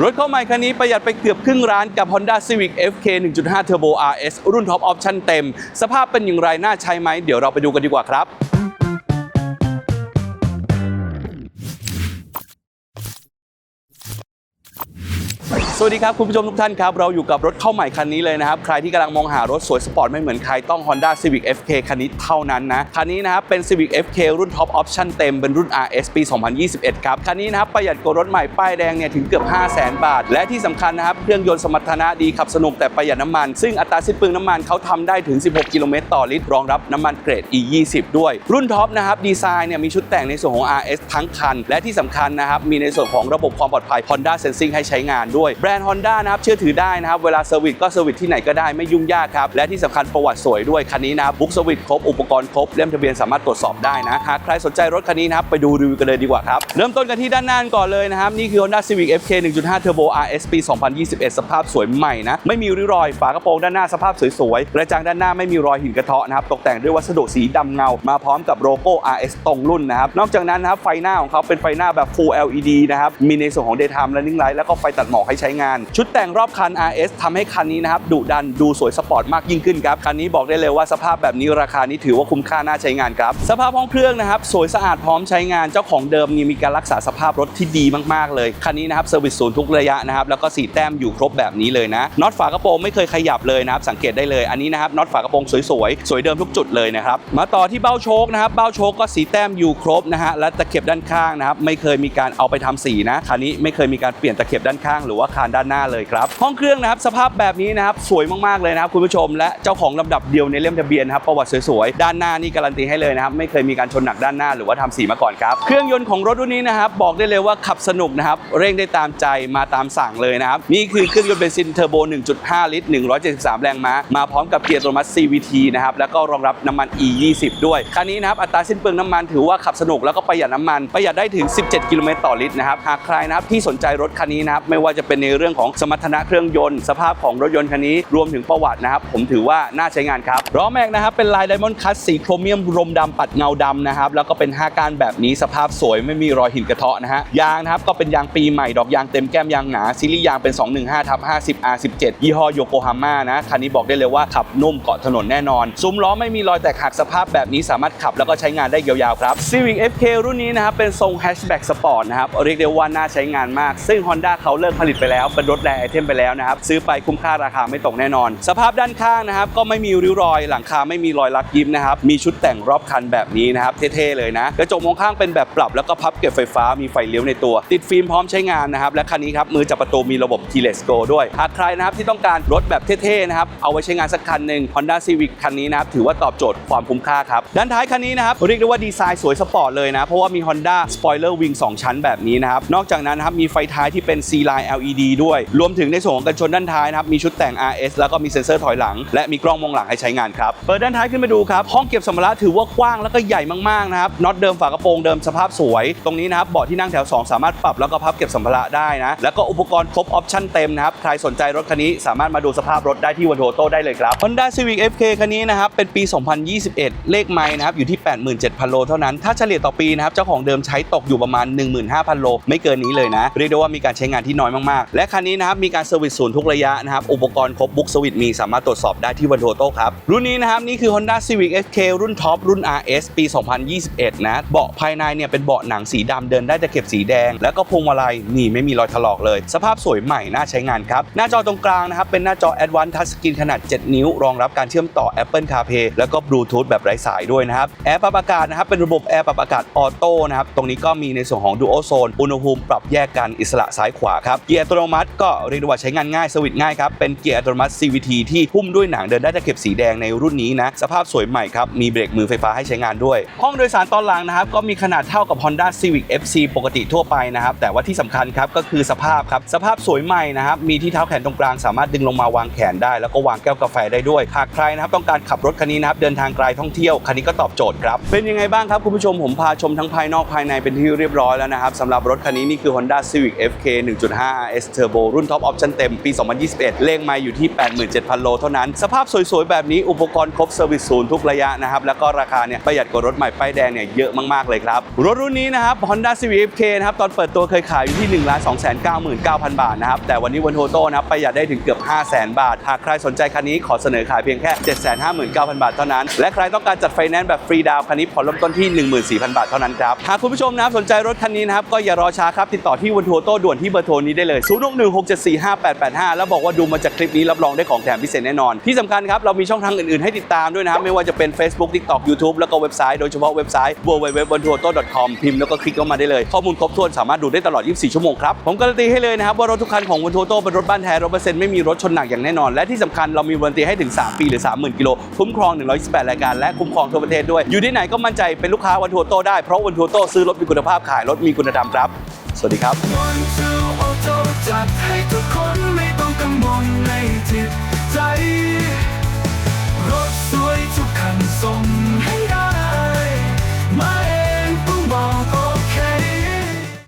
รถเข้าใหม่คันนี้ประหยัดไปเกือบครึ่งร้านกับ Honda Civic FK 1.5 Turbo RS รุ่นท็อปออฟชันเต็ม สภาพเป็นอย่างไรน่าใช้ไหม เดี๋ยวเราไปดูกันดีกว่าครับ วัสดีครับคุณผู้ชมทุกท่านครับ เราอยู่กับรถเข้าใหม่คันนี้เลยนะครับ ใครที่กำลังมองหารถสวยสปอร์ตไม่เหมือนใครต้อง Honda Civic FK คันนี้เท่านั้นนะ คันนี้นะครับเป็น Civic FK รุ่น Top Option เต็มเป็นรุ่น RS ปี 2021 ครับ คันนี้นะครับประหยัดกว่ารถใหม่ป้ายแดงเนี่ยถึงเกือบ 5 0 0 0 0 0 บาท และที่สำคัญนะครับเครื่องยนต์สมรรถนะดีขับสนุกแต่ประหยัดน้ำมัน ซึ่งอัตราสิ้นเปลืองน้ำมันเขาทำได้ถึง 16 กิโลเมตรต่อลิตรรองรับน้ำมันเกรด E20 ด้วย รุ่นท็อปนะครับดีไซน์เนี่ยมีชุดแต่งในส่วนของ RS ทั้งคัน และที่สำคัญนะครับมีในส่วนของระบบความปลอดภัย Honda Sensing ให้ใช้งานด้วยแบรนด์ Honda นะครับเชื่อถือได้นะครับเวลาเซอร์วิสก็เซอร์วิสที่ไหนก็ได้ไม่ยุ่งยากครับ และที่สำคัญประวัติสวยด้วย คันนี้นะบุ๊กเซอร์วิสครบ อุปกรณ์ครบ เล่มทะเบียนสามารถตรวจสอบได้นะหากใครสนใจรถคันนี้นะครับไปดูรีวิวกันเลยดีกว่าครับ เริ่มต้นกันที่ด้านหน้าก่อนเลยนะครับ นี่คือ Honda Civic FK 1.5 Turbo RS ปี 2021 สภาพสวยใหม่นะไม่มีริ้วรอยฝากระโปรงด้านหน้าสภาพสวยๆกระจังด้านหน้าไม่มีรอยหินกระเทาะนะครับตกแต่งด้วยวัสดุสีดำเงา มาพร้อมกับโลโก้ RS ตรงรุ่นนะครับนอกจากนั้นนะครับไฟหน้าของเขาเป็นไฟหน้าแบบ Full LED นะครับมีในส่วนของ Daytime Running Light แล้วก็ไฟตัดหมอกให้ใช้งาน ชุดแต่งรอบคัน RS ทำให้คันนี้นะครับดุดันดูสวยสปอร์ตมากยิ่งขึ้นครับ คันนี้บอกได้เลยว่าสภาพแบบนี้ราคานี้ถือว่าคุ้มค่าน่าใช้งานครับ สภาพห้องเครื่องนะครับ สวยสะอาดพร้อมใช้งานเจ้าของเดิมนี่มีการรักษาสภาพรถที่ดีมากๆเลยคันนี้นะครับเซอร์วิสศูนย์ทุกระยะนะครับแล้วก็สีแต้มอยู่ครบแบบนี้เลยนะน็อตฝากระโปรงไม่เคยขยับเลยนะครับสังเกตได้เลยอันนี้นะครับน็อตฝากระโปรงสวยๆสวยเดิมทุกจุดเลยนะครับมาต่อที่เบ้าโชคนะครับเบ้าโชคก็สีแต้มอยู่ครบนะฮะและตะเข็บด้านข้างนะครับไม่เคยมีการเอาไปทำสีนะคันนี้ไม่เคยมีการเปลี่ยนตะเข็บด้านข้างหรือว่าคานด้านหน้าเลยครับ ห้องเครื่องนะครับสภาพแบบนี้นะครับสวยมากๆเลยนะครับคุณผู้ชม และเจ้าของลำดับเดียวในเล่มทะเบียนครับประวัติสวยๆด้านหน้านี่การันตีให้เลยนะครับไม่เคยมีการชนหนักด้านหน้าหรือว่าทำสีมาก่อนครับเครื่องยนต์ของรถรุ่นนี้นะครับบอกได้เลยว่าขับสนุกนะครับเร่งได้ตามใจมาตามสั่งเลยนะครับนี่คือเครื่องยนต์เบนซินเทอร์โบ 1.5 ลิตร 173 แรงม้ามาพร้อมกับเกียร์อัตโนมัติ CVT นะครับแล้วก็รองรับน้ำมัน E20 ด้วยคันนี้นะครับอัตราสิ้นเปลืองน้ำมันถือว่าขับสนุกแล้วก็ประหยัดน้ำมันประหยัดได้ถึง 17 กิโลเมตรต่อลิตรนะครับหากใครนะครับที่สนใจรถคันนี้นะครับไม่ว่าจะเป็นในเรื่องของสมรรถนะเครื่องยนต์ สภาพของรถยนต์คันนี้รวมถึงประวัตินะครับ ผมถือว่าน่าใช้งานครับล้อแม็กนะครับเป็นลายไดมอนด์คัสสีโครเมียมรมดำปัดเงาดำนะครับแล้วก็เป็น 5ก้านแบบนี้สภาพสวยไม่มีรอยหินกระเทาะนะฮะยางนะครับก็เป็นยางปีใหม่ดอกยางเต็มแก้มยางหนาซีรีส์ยางเป็น 215ทับ50 R17 ยี่ห้อโยโกฮาม่านะคันนี้บอกได้เลยว่าขับนุ่มเกาะถนนแน่นอนซุ้มล้อไม่มีรอยแตกหักสภาพแบบนี้สามารถขับแล้วก็ใช้งานได้ยาวๆครับ Civic FK รุ่นนี้นะครับเป็นทรงแฮชแบ็กสปอร์ตนะครับเรียกได้ว่าน่าใช้งานมาก ซึ่ง Honda เขาเลิกผลิตไปแล้วเป็นรถแรไอเทมไปแล้วนะครับซื้อไปคุ้มค่าราคาไม่ตกแน่นอน สภาพด้านข้างนะครับก็ไม่มีริ้วรอย หลังคาไม่มีรอยลักยิ้มนะครับมีชุดแต่งรอบคันแบบนี้นะครับเท่ๆเลยนะกระจกมองข้างเป็นแบบปรับแล้วก็พับเก็บไฟฟ้ามีไฟเลี้ยวในตัว ติดฟิล์มพร้อมใช้งานนะครับและคันนี้ครับมือจับประตูมีระบบ keyless go ด้วยหากใครนะครับที่ต้องการรถแบบเท่ๆนะครับเอาไว้ใช้งานสักคันหนึ่ง Honda Civic คันนี้นะครับถือว่าตอบโจทย์ความคุ้มค่าครับด้านท้ายคันนี้นะครับเรียกได้ว่าดีไซน์สวยสปอร์ตเลยนะเพราะว่ามี Honda Spoiler Wing 2 ชั้นแบบนี้นะครับนอกจากนั้นนะครับมีไฟท้ายที่เป็น C line LED ด้วย รวมถึงในส่วนของกันชนด้านท้ายนะครับ มีชุดแต่ง RS แล้วก็มีเซ็นเซอร์ถอยหลัง และมีกล้องมองหลังให้ใช้งานครับ เปิดด้านท้ายขึ้นมาดูครับ ห้องเก็บสัมภาระถือว่ากว้างแล้วก็ใหญ่มากๆนะครับ น็อตเดิมฝากระโปรงเดิมสภาพสวย ตรงนี้นะครับ เบาะที่นั่งแถว 2 สามารถปรับแล้วก็พับเก็บสัมภาระได้นะ แล้วก็อุปกรณ์ครบออปชั่นเต็มนะครับ ใครสนใจรถคันนี้สามารถมาดูสภาพรถได้ที่วันโทโต้ได้เลยครับ Honda Civic FK คันนี้นะครับ เป็นปี 2021 เลขไมล์นะครับ อยู่ที่ 87,000 โลเท่านั้น ถ้าเฉลี่ยต่อปีนะครับ เจ้าของเดิมใช้ตกอยู่ประมาณ 15,000 โล ไม่เกินนี้เลยนะ เรียกได้ว่ามีการใช้งานที่น้อยมากๆ และและคันนี้นะครับมีการเซอร์วิสศูนย์ทุกระยะนะครับอุปกรณ์ครบบุ๊กสวิตมีสามารถตรวจสอบได้ที่วันโทโต้ครับ รุ่นนี้นะครับนี่คือ Honda Civic FK รุ่นท็อปรุ่น RS ปี 2021 นะเบาะภายในเนี่ยเป็นเบาะหนังสีดำเดินได้แตะเข็บสีแดง แล้วก็พวงมาลัยนี่ไม่มีรอยถลอกเลย สภาพสวยใหม่น่าใช้งานครับ หน้าจอตรงกลางนะครับเป็นหน้าจอ Advanced Touch Screen ขนาด 7 นิ้ว รองรับการเชื่อมต่อ Apple CarPlay แล้วก็ Bluetooth แบบไร้สายด้วยนะครับแอร์ปรับอากาศนะครับเป็นระบบแอร์ปรับอากาศออโต้นะครับตรงนี้ก็มีในส่วนของ Dual Zone อุณหภูมิปรับแยกกันอิสระซ้ายขวาครับเกียร์อัตโนมัติก็เรียกได้ว่าใช้งานง่ายสวิตช์ง่ายครับ เป็นเกียร์อัตโนมัติ CVT ที่หุ้มด้วยหนังเดินได้ตะเข็บสีแดงในรุ่นนี้นะ สภาพสวยใหม่ครับ มีเบรกมือไฟฟ้าให้ใช้งานด้วย ห้องโดยสารตอนหลังนะครับ ก็มีขนาดเท่ากับ Honda Civic FC ปกติทั่วไปนะครับ แต่ว่าที่สำคัญครับ ก็คือสภาพครับ สภาพสวยใหม่นะครับ มีที่เท้าแขนตรงกลางสามารถดึงลงมาวางแขนได้ แล้วก็วางแก้วกาแฟได้ด้วย หากใครนะครับต้องการขับรถคันนี้นะครับเดินทางไกลท่องเที่ยวคันนี้ก็ตอบโจทย์ครับเป็นยังไงบ้างครับคุณผู้ชมผมพาชมทั้งภายนอกภายในเป็นที่เรียบร้อยแล้วนะครับสำหรับรถคันนี้นี่คือ Honda Civic FK 1.5 RS t u r Turbo รุ่น Top Option เต็มปี 2021เลงมาอยู่ที่ 87,000 โลเท่านั้น สภาพสวยๆ แบบนี้อุปกรณ์ครบเซอร์วิสศูนย์ทุกระยะนะครับ แล้วก็ราคาเนี่ยประหยัดกว่ารถใหม่ป้ายแดงเนี่ยเยอะมากๆ เลยครับ รถรุ่นนี้นะครับ Honda Civic FK นะครับ ตอนเปิดตัวเคยขายอยู่ที่ 1 2 9 9 0 0 บาทนะครับ แต่วันนี้วันโทโต้นะครับประหยัดได้ถึงเกือบ 500,000 บาท หากใครสนใจคันนี้ขอเสนอขายเพียงแค่ 759,000 บาทเท่านั้น และใครต้องการจัดไฟแนนซ์แบบฟรีดาวคันนี้ผ่อนเริ่มต้นที่ 14,000 บาทเท่านั้นครับหากคุณผู้ชมนะสนใจรถคันนี้นะครับก็อย่ารอช้าครับติดต่อที่วันทัวโต้ด่วนที่เบอร์โทรนี้ได้เลย0 0616745885 แล้วบอกว่าดูมาจากคลิปนี้รับรองได้ของแถมพิเศษแน่นอน ที่สำคัญครับ เรามีช่องทางอื่น ๆ ให้ติดตามด้วยนะครับไม่ว่าจะเป็น Facebook TikTok YouTube แล้วก็เว็บไซต์โดยเฉพาะเว็บไซต์ www.vantuoto.com พิมพ์แล้วก็คลิกเข้ามาได้เลย ข้อมูลครบถ้วนสามารถดูได้ตลอด 24 ชั่วโมงครับ ผมการันตีให้เลยนะครับว่ารถทุกคันของวันทัวโต้เป็นรถบ้านแท้ร้อเปอร์เซ็นต์ไม่มีรถชนหนักอย่างแน่นอน และที่สำคัญเรามีวารันตีให้ถึง 3 ปีหรือ 30,000กิโลคุ้มครอง 128 รายการและคุ้มครองทั่วประเทศด้วยอยู่ที่ไหนก็มั่นใจเป็นลูกค้าวันทัวโต้ได้เพราะวันทัวโต้ซื้อรถมีคุณภาพขายรถมีคุณธรรมครับ สวัสดีครับ วันทูโอโตจัดให้ทุกคน